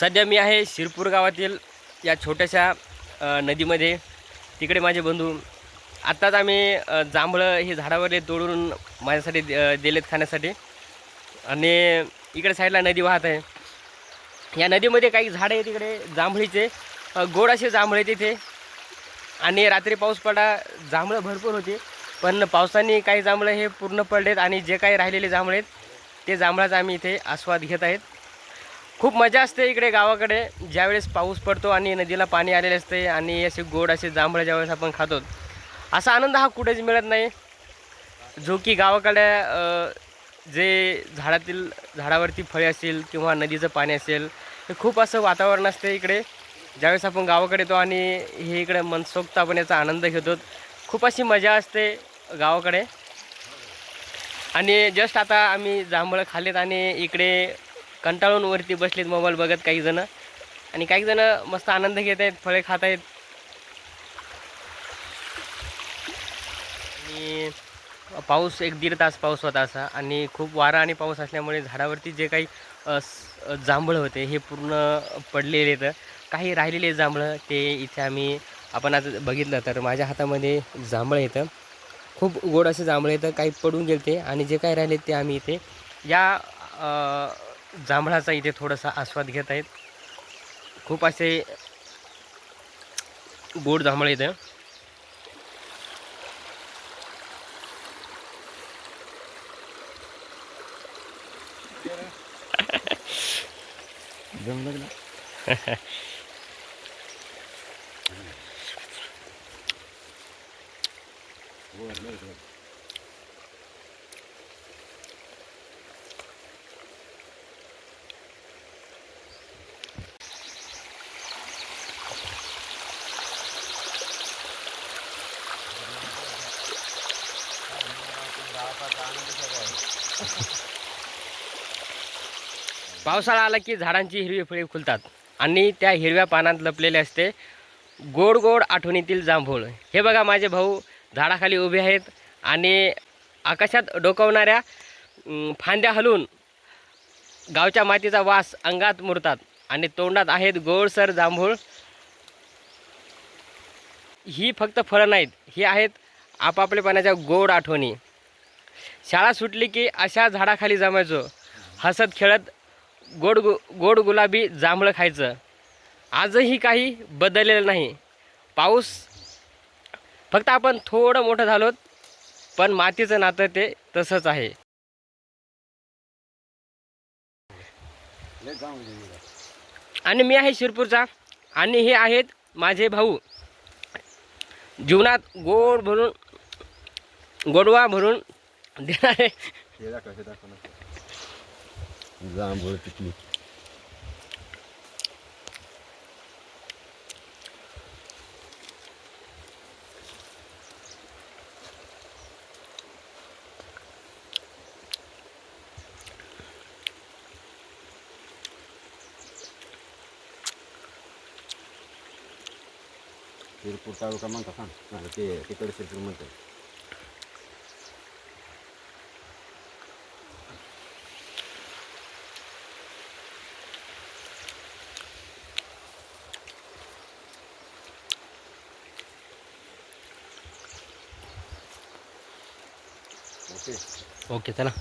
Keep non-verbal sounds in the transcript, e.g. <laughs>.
सध्या मी आहे शिरपूर गावातील या छोट्याशा नदीमध्ये. तिकडे माझे बंधू आत्ताच आम्ही जांभळं हे झाडावरले तोडून माझ्यासाठी दिलेत खाण्यासाठी. आणि इकडे साईडला नदी वाहत आहे. या नदीमध्ये काही झाडं आहे तिकडे जांभळीचे. गोड असे जांभळे तिथे. आणि रात्री पाऊस पडला जांभळं भरपूर होती. पण पावसाने काही जांभळं हे पूर्ण पडलेत आणि जे काही राहिलेले जांभळे आहेत ते जांभळाचा आम्ही इथे आस्वाद घेत आहेत. खूप मजा असते इकडे गावाकडे. ज्यावेळेस पाऊस पडतो आणि नदीला पाणी आलेले असते आणि असे गोड असे जांभळं ज्यावेळेस आपण खातो असा आनंद हा कुठेच मिळत नाही. जो की गावाकडे जे झाडातील झाडावरती फळे असतील किंवा नदीचं पाणी असेल हे खूप असं वातावरण असते इकडे. ज्यावेळेस आपण गावाकडे येतो आणि हे इकडे मनसोक्त आपण याचा आनंद घेतो खूप अशी मजा असते गावाकडे. आणि जस्ट आता आम्ही जांभळं खाल्लेत आणि इकडे कंटाळून वरती बसलेत मोबाईल बघत काही जण. आणि काही जण मस्त आनंद घेत आहेत फळे खात आहेत. आणि पाऊस एक दीड तास पाऊस होता असा. आणि खूप वारा आणि पाऊस असल्यामुळे झाडावरती जे काही जांभळं होते हे पूर्ण पडलेले आहेत. काही राहिलेले जांभळं ते इथे आम्ही आपण आज बघितलं तर माझ्या हातामध्ये जांभळं येतं खूप गोड असे जांभळं येतं काही पडून गेले ते. आणि जे काही राहिले ते आम्ही इथे या जांभळाचा इथे थोडासा आस्वाद घेत आहेत. खूप असे गोड जांभळ येतं <laughs> <laughs> पावसाळा आला की झाडांची हिरवी फळे फुलतात आणि त्या हिरव्या पानात लपलेले असते गोड गोड आठवणीतील जांभूळ. हे बघा माझे भाऊ झाडाखाली उभे आहेत आणि आकाशात डोकवणाऱ्या फांद्या हलून गावच्या मातीचा वास अंगात मुरतात आणि तोंडात आहेत गोडसर जांभूळ. ही फक्त फळं नाहीत ही आहेत आपापलेपणाच्या गोड आठवणी. शाळा सुटली की अशा झाडाखाली जमायचो. हसत खेळत गोड गु गोड गुलाबी जांभळं खायचं. आजही काही बदललेलं नाही. पाऊस फक्त आपण थोडं मोठं झालो पण मातीचं नातं ते तसंच आहे. जाऊन आणि मी आहे शिरपूरचा आणि हे आहेत माझे भाऊ. जीवनात गोड भरून गोडवा भरून देणारे हे दाखव हे दाखव ना जांभूळ पिकली शिरपूर तालुका म्हणता सांग नाही ते तिकडे शिरपूर म्हणतात ओके चला